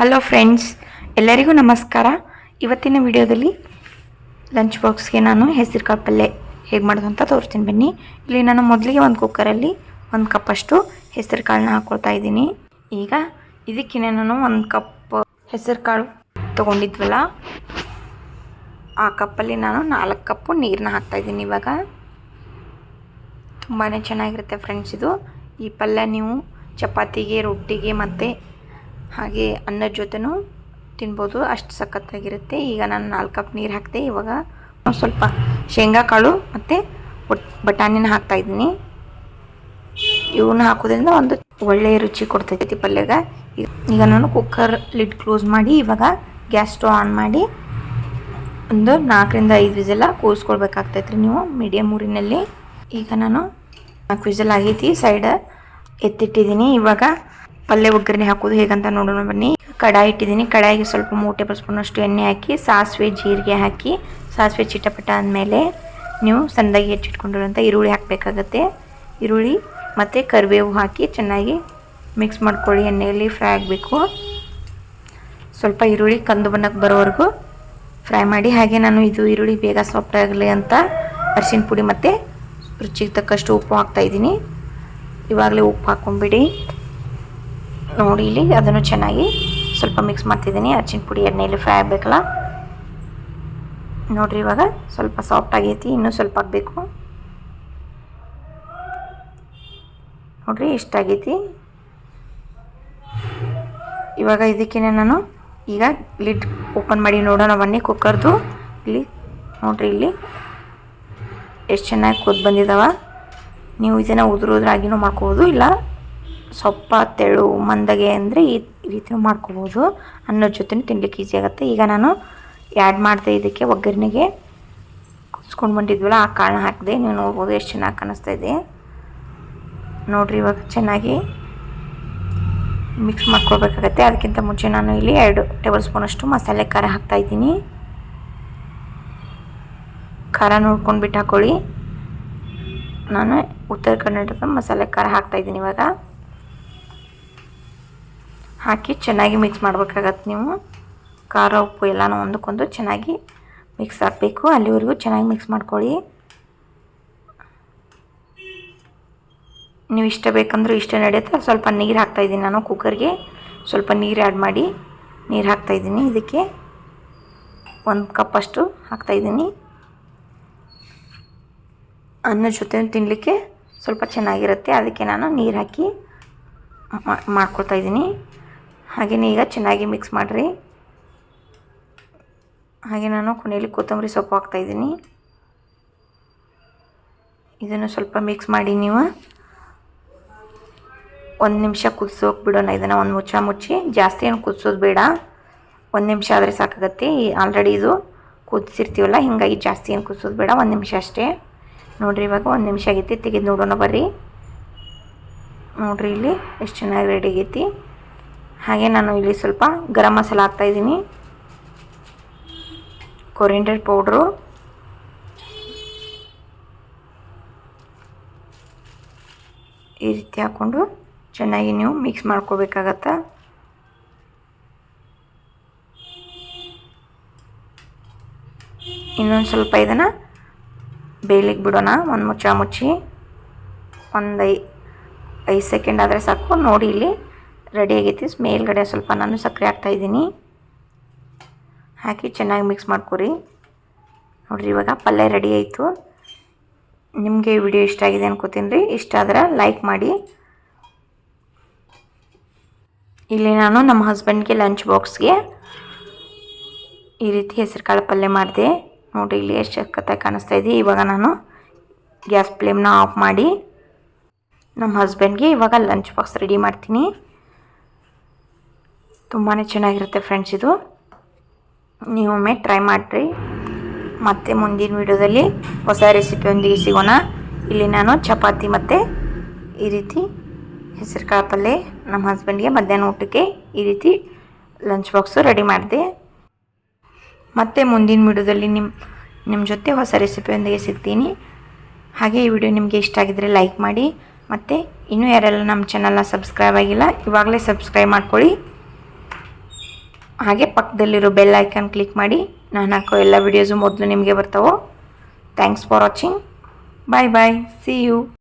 Hello friends ಎಲ್ಲರಿಗೂ ನಮಸ್ಕಾರ. ಇವತ್ತಿನ ವಿಡಿಯೋದಲ್ಲಿ ಲಂಚ್ ಬಾಕ್ಸ್ಗೆ ನಾನು ಹೆಸರು ಕಾಳು ಪಲ್ಯ ಹೇಗೆ ಮಾಡೋದು ಅಂತ ತೋರಿಸ್ತೀನಿ ಬನ್ನಿ. ಇಲ್ಲಿ ನಾನು ಮೊದಲಿಗೆ ಒಂದು ಕುಕ್ಕರಲ್ಲಿ ಒಂದು ಕಪ್ಪಷ್ಟು ಹೆಸರು ಕಾಳನ್ನ ಹಾಕ್ಕೊಳ್ತಾ ಇದ್ದೀನಿ. ಈಗ ಇದಕ್ಕೆ ನಾನು ಒಂದು ಕಪ್ ಹೆಸರು ಕಾಳು ತೊಗೊಂಡಿದ್ವಲ್ಲ, ಆ ಕಪ್ಪಲ್ಲಿ ನಾನು ನಾಲ್ಕು ಕಪ್ಪು ನೀರನ್ನ ಹಾಕ್ತಾಯಿದ್ದೀನಿ ಇವಾಗ. ತುಂಬಾ ಚೆನ್ನಾಗಿರುತ್ತೆ ಫ್ರೆಂಡ್ಸ್ ಇದು. ಈ ಪಲ್ಯ ನೀವು ಚಪಾತಿಗೆ, ರೊಟ್ಟಿಗೆ ಮತ್ತು ಹಾಗೆ ಅನ್ನದ ಜೊತೆನೂ ತಿನ್ಬೋದು. ಅಷ್ಟು ಸಖತ್ತಾಗಿರುತ್ತೆ. ಈಗ ನಾನು ನಾಲ್ಕು ಕಪ್ ನೀರು ಹಾಕಿದೆ. ಇವಾಗ ಸ್ವಲ್ಪ ಶೇಂಗಾ ಕಾಳು ಮತ್ತು ಬಟಾಣಿನ ಹಾಕ್ತಾಯಿದ್ದೀನಿ ಇವನ್ನ ಹಾಕೋದ್ರಿಂದ ಒಂದು ಒಳ್ಳೆಯ ರುಚಿ ಕೊಡ್ತೈತಿ ಪಲ್ಯಗ. ಈಗ- ನಾನು ಕುಕ್ಕರ್ ಲಿಡ್ ಕ್ಲೋಸ್ ಮಾಡಿ ಇವಾಗ ಗ್ಯಾಸ್ ಸ್ಟವ್ ಆನ್ ಮಾಡಿ ಒಂದು ನಾಲ್ಕರಿಂದ ಐದು ವಿಸೆಲ್ಲ ರೀ ನೀವು ಮೀಡಿಯಮ್ ಊರಿನಲ್ಲಿ. ಈಗ ನಾನು ನಾಲ್ಕು ವಿಸಲ್ ಆಗೈತಿ. ಸೈಡ್ ಎತ್ತಿಟ್ಟಿದ್ದೀನಿ. ಇವಾಗ ಪಲ್ಯ ಒಗ್ಗರಣೆ ಹಾಕೋದು ಹೇಗಂತ ನೋಡೋಣ ಬನ್ನಿ. ಕಡಾಯಿ ಇಟ್ಟಿದ್ದೀನಿ. ಕಡಾಯಿಗೆ ಸ್ವಲ್ಪ ಮೂರು ಟೇಬಲ್ ಸ್ಪೂನಷ್ಟು ಎಣ್ಣೆ ಹಾಕಿ, ಸಾಸಿವೆ, ಜೀರಿಗೆ ಹಾಕಿ, ಸಾಸಿವೆ ಚಿಟಪಟ ಆದಮೇಲೆ ನೀವು ಸಣ್ಣದಾಗಿ ಹೆಚ್ಚಿಟ್ಕೊಂಡಿರೋಂಥ ಈರುಳ್ಳಿ ಹಾಕಬೇಕಾಗತ್ತೆ. ಈರುಳ್ಳಿ ಮತ್ತು ಕರಿಬೇವು ಹಾಕಿ ಚೆನ್ನಾಗಿ ಮಿಕ್ಸ್ ಮಾಡ್ಕೊಳ್ಳಿ. ಎಣ್ಣೆಯಲ್ಲಿ ಫ್ರೈ ಆಗಬೇಕು. ಸ್ವಲ್ಪ ಈರುಳ್ಳಿ ಕಂದು ಬಣ್ಣಕ್ಕೆ ಬರೋವರೆಗೂ ಫ್ರೈ ಮಾಡಿ. ಹಾಗೆ ನಾನು ಇದು ಈರುಳ್ಳಿ ಬೇಗ ಸಾಫ್ಟ್ ಆಗಲಿ ಅಂತ ಅರಿಶಿನ ಪುಡಿ ಮತ್ತು ರುಚಿಗೆ ತಕ್ಕಷ್ಟು ಉಪ್ಪು ಹಾಕ್ತಾಯಿದ್ದೀನಿ ಇವಾಗಲೇ ಉಪ್ಪು ಹಾಕ್ಕೊಂಬಿಡಿ ನೋಡಿ ಇಲ್ಲಿ ಅದನ್ನು ಚೆನ್ನಾಗಿ ಸ್ವಲ್ಪ ಮಿಕ್ಸ್ ಮಾಡ್ತಿದ್ದೀನಿ. ಅರ್ಚಿನ ಪುಡಿ, ಎಣ್ಣೆಯಲ್ಲಿ ಫ್ರೈ ಆಗಬೇಕಲ್ಲ? ನೋಡ್ರಿ ಇವಾಗ, ಸ್ವಲ್ಪ ಸಾಫ್ಟ್ ಆಗೈತಿ, ಇನ್ನೂ ಸ್ವಲ್ಪ ಆಗಬೇಕು. ನೋಡ್ರಿ ಇಷ್ಟಾಗೈತಿ ಇವಾಗ ಇದಕ್ಕೆ ನಾನು ಈಗ ಲಿಡ್ ಓಪನ್ ಮಾಡಿ ನೋಡೋಣ, ಬನ್ನಿ ಕುಕ್ಕರ್ದು. ಇಲ್ಲಿ, ನೋಡ್ರಿ ಇಲ್ಲಿ. ಎಷ್ಟು ಚೆನ್ನಾಗಿ ಕೂತ್ ಬಂದಿದ್ದಾವೆ ನೀವು ಇದನ್ನು ಉದುರು ಉದುರಾಗಿನೂ ಮಾಡ್ಕೋಬೋದು, ಇಲ್ಲ ಸ್ವಲ್ಪ ತೆಳು, ಮಂದಗೆ ಅಂದರೆ ಈ ರೀತಿ ಮಾಡ್ಕೋಬೋದು. ಅನ್ನದ ಜೊತೆ ತಿನ್ಲಿಕ್ಕೆ ಈಸಿ ಆಗುತ್ತೆ. ಈಗ ನಾನು ಆ್ಯಡ್ ಮಾಡಿದೆ ಇದಕ್ಕೆ ಒಗ್ಗರಣೆಗೆ ಕುಸ್ಕೊಂಡು ಬಂದಿದ್ವಲ್ಲ ಆ ಕಾಳನ್ನ ಹಾಕಿದೆ. ನೀವು ನೋಡ್ಬೋದು ಎಷ್ಟು ಚೆನ್ನಾಗಿ ಕಾಣಿಸ್ತಾ ಇದೆ. ನೋಡಿರಿ ಇವಾಗ ಚೆನ್ನಾಗಿ ಮಿಕ್ಸ್ ಮಾಡ್ಕೊಳ್ಬೇಕಾಗತ್ತೆ. ಅದಕ್ಕಿಂತ ಮುಂಚೆ ನಾನು ಇಲ್ಲಿ ಎರಡು ಟೇಬಲ್ ಸ್ಪೂನಷ್ಟು ಮಸಾಲೆ ಖಾರ ಹಾಕ್ತಾ ಇದ್ದೀನಿ. ಖಾರ ನೋಡ್ಕೊಂಡು ಬಿಟ್ಟು ಹಾಕೊಳ್ಳಿ. ನಾನು ಉತ್ತರ ಕರ್ನಾಟಕದ ಮಸಾಲೆ ಖಾರ ಹಾಕ್ತಾ ಇದ್ದೀನಿ ಇವಾಗ. ಹಾಕಿ ಚೆನ್ನಾಗಿ ಮಿಕ್ಸ್ ಮಾಡಬೇಕಾಗತ್ತೆ ನೀವು. ಖಾರ, ಉಪ್ಪು ಎಲ್ಲನೂ ಒಂದಕ್ಕೊಂದು ಚೆನ್ನಾಗಿ ಮಿಕ್ಸ್ ಹಾಕಬೇಕು ಅಲ್ಲಿವರೆಗೂ ಚೆನ್ನಾಗಿ ಮಿಕ್ಸ್ ಮಾಡ್ಕೊಳ್ಳಿ. ನೀವು ಇಷ್ಟ ಬೇಕಂದ್ರೂ ಇಷ್ಟ ನಡೆಯುತ್ತೆ. ಸ್ವಲ್ಪ ನೀರು ಹಾಕ್ತಾಯಿದ್ದೀನಿ ನಾನು ಕುಕ್ಕರ್ಗೆ ಸ್ವಲ್ಪ ನೀರು ಆ್ಯಡ್ ಮಾಡಿ ನೀರು ಹಾಕ್ತಾಯಿದ್ದೀನಿ ಇದಕ್ಕೆ ಒಂದು ಕಪ್ಪಷ್ಟು ಹಾಕ್ತಾಯಿದ್ದೀನಿ ಅನ್ನ ಜೊತೆ ತಿನ್ನಲಿಕ್ಕೆ ಸ್ವಲ್ಪ ಚೆನ್ನಾಗಿರುತ್ತೆ. ಅದಕ್ಕೆ ನಾನು ನೀರು ಹಾಕಿ ಮಾಡ್ಕೊಳ್ತಾಯಿದ್ದೀನಿ ಹಾಗೆಯೇ ಈಗ ಚೆನ್ನಾಗಿ ಮಿಕ್ಸ್ ಮಾಡಿರಿ. ಹಾಗೆ ನಾನು ಕೊನೆಯಲ್ಲಿ ಕೊತ್ತಂಬರಿ ಸೊಪ್ಪು ಹಾಕ್ತಾಯಿದ್ದೀನಿ ಇದನ್ನು ಸ್ವಲ್ಪ ಮಿಕ್ಸ್ ಮಾಡಿ ನೀವು. ಒಂದು ನಿಮಿಷ ಕುದಿಸೋಕೆ ಬಿಡೋಣ ಇದನ್ನು, ಒಂದು ಮುಚ್ಚ ಮುಚ್ಚಿ. ಜಾಸ್ತಿ ಏನು ಕುದಿಸೋದು ಬೇಡ. ಒಂದು ನಿಮಿಷ ಆದರೆ ಸಾಕಾಗತ್ತೆ. ಆಲ್ರೆಡಿ ಇದು ಕುದಿಸಿರ್ತೀವಲ್ಲ, ಹೀಗಾಗಿ ಜಾಸ್ತಿ ಏನು ಕುದಿಸೋದು ಬೇಡ, ಒಂದು ನಿಮಿಷ ಅಷ್ಟೇ. ನೋಡಿರಿ ಇವಾಗ ಒಂದು ನಿಮಿಷ ಆಗೈತಿ, ತೆಗೆದು ನೋಡೋಣ ಬರ್ರಿ. ನೋಡಿರಿ ಇಲ್ಲಿ ಎಷ್ಟು ಚೆನ್ನಾಗಿ ರೆಡಿ ಆಗೈತಿ. ಹಾಗೆ ನಾನು ಇಲ್ಲಿ ಸ್ವಲ್ಪ ಗರಂ ಮಸಾಲ ಹಾಕ್ತಾಯಿದ್ದೀನಿ ಕೊರಿಂಡರ್ ಪೌಡ್ರು ಈ ರೀತಿ ಹಾಕ್ಕೊಂಡು ಚೆನ್ನಾಗಿ ನೀವು ಮಿಕ್ಸ್ ಮಾಡ್ಕೋಬೇಕಾಗತ್ತೆ? ಇನ್ನೊಂದು ಸ್ವಲ್ಪ ಇದನ್ನು ಬೇಯಲಿಕ್ಕೆ ಬಿಡೋಣ, ಒಂದು ಮುಚ್ಚ ಮುಚ್ಚಿ. ಒಂದು ಐ, ಐದು ಸೆಕೆಂಡ್ ಆದರೆ ಸಾಕು. ನೋಡಿ ಇಲ್ಲಿ ರೆಡಿ ಆಗೈತಿ. ಮೇಲ್ಗಡೆ ಸ್ವಲ್ಪ ನಾನು ಸಕ್ಕರೆ ಹಾಕ್ತಾಯಿದ್ದೀನಿ ಹಾಕಿ ಚೆನ್ನಾಗಿ ಮಿಕ್ಸ್ ಮಾಡ್ಕೊರಿ. ನೋಡಿರಿ, ಇವಾಗ ಪಲ್ಯ ರೆಡಿ ಆಯಿತು. ನಿಮಗೆ ವಿಡಿಯೋ ಇಷ್ಟ ಆಗಿದೆ ಅನ್ಕೋತೀನಿ ಇಷ್ಟ ಆದ್ರೆ ಲೈಕ್ ಮಾಡಿ. ಇಲ್ಲಿ ನಾನು ನಮ್ಮ ಹಸ್ಬೆಂಡ್ಗೆ ಲಂಚ್ ಬಾಕ್ಸ್ಗೆ ಈ ರೀತಿ ಹೆಸರು ಕಾಳು ಪಲ್ಯ ಮಾಡಿದೆ. ನೋಡಿ ಇಲ್ಲಿ ಎಷ್ಟು ಚಕ್ಕತ್ತಾಗಿ ಕಾಣಿಸ್ತಾ ಇದೆ. ಇವಾಗ ನಾನು ಗ್ಯಾಸ್ ಫ್ಲೇಮ್ನ ಆಫ್ ಮಾಡಿ ನಮ್ಮ ಹಸ್ಬೆಂಡ್ಗೆ ಇವಾಗ ಲಂಚ್ ಬಾಕ್ಸ್ ರೆಡಿ ಮಾಡ್ತೀನಿ. ತುಂಬಾ ಚೆನ್ನಾಗಿರುತ್ತೆ ಫ್ರೆಂಡ್ಸ್ ಇದು. ನೀವೊಮ್ಮೆ ಟ್ರೈ ಮಾಡಿರಿ. ಮತ್ತೆ ಮುಂದಿನ ವಿಡಿಯೋದಲ್ಲಿ ಹೊಸ ರೆಸಿಪಿಯೊಂದಿಗೆ ಸಿಗೋಣ. ಇಲ್ಲಿ ನಾನು ಚಪಾತಿ ಮತ್ತು ಈ ರೀತಿ ಹೆಸರು ಕಾಳು ಪಲ್ಯ ನಮ್ಮ ಹಸ್ಬೆಂಡ್ಗೆ ಮಧ್ಯಾಹ್ನ ಊಟಕ್ಕೆ ಈ ರೀತಿ ಲಂಚ್ ಬಾಕ್ಸು ರೆಡಿ ಮಾಡಿದೆ. ಮತ್ತೆ ಮುಂದಿನ ವಿಡಿಯೋದಲ್ಲಿ ನಿಮ್ಮ ನಿಮ್ಮ ಜೊತೆ ಹೊಸ ರೆಸಿಪಿಯೊಂದಿಗೆ ಸಿಗ್ತೀನಿ. ಹಾಗೆ ಈ ವಿಡಿಯೋ ನಿಮಗೆ ಇಷ್ಟ ಆಗಿದ್ರೆ ಲೈಕ್ ಮಾಡಿ. ಮತ್ತು ಇನ್ನೂ ಯಾರೆಲ್ಲ ನಮ್ಮ ಚಾನಲ್ನ ಸಬ್ಸ್ಕ್ರೈಬ್ ಆಗಿಲ್ಲ, ಇವಾಗಲೇ ಸಬ್ಸ್ಕ್ರೈಬ್ ಮಾಡ್ಕೊಳ್ಳಿ. ಹಾಗೆ ಪಕ್ಕದಲ್ಲಿರೋ ಬೆಲ್ ಐಕಾನ್ ಕ್ಲಿಕ್ ಮಾಡಿ ನಾನು ಹಾಕೋ ಎಲ್ಲ ವಿಡಿಯೋಸು ಮೊದಲು ನಿಮಗೆ ಬರ್ತಾವೋ. Thanks for watching bye bye see you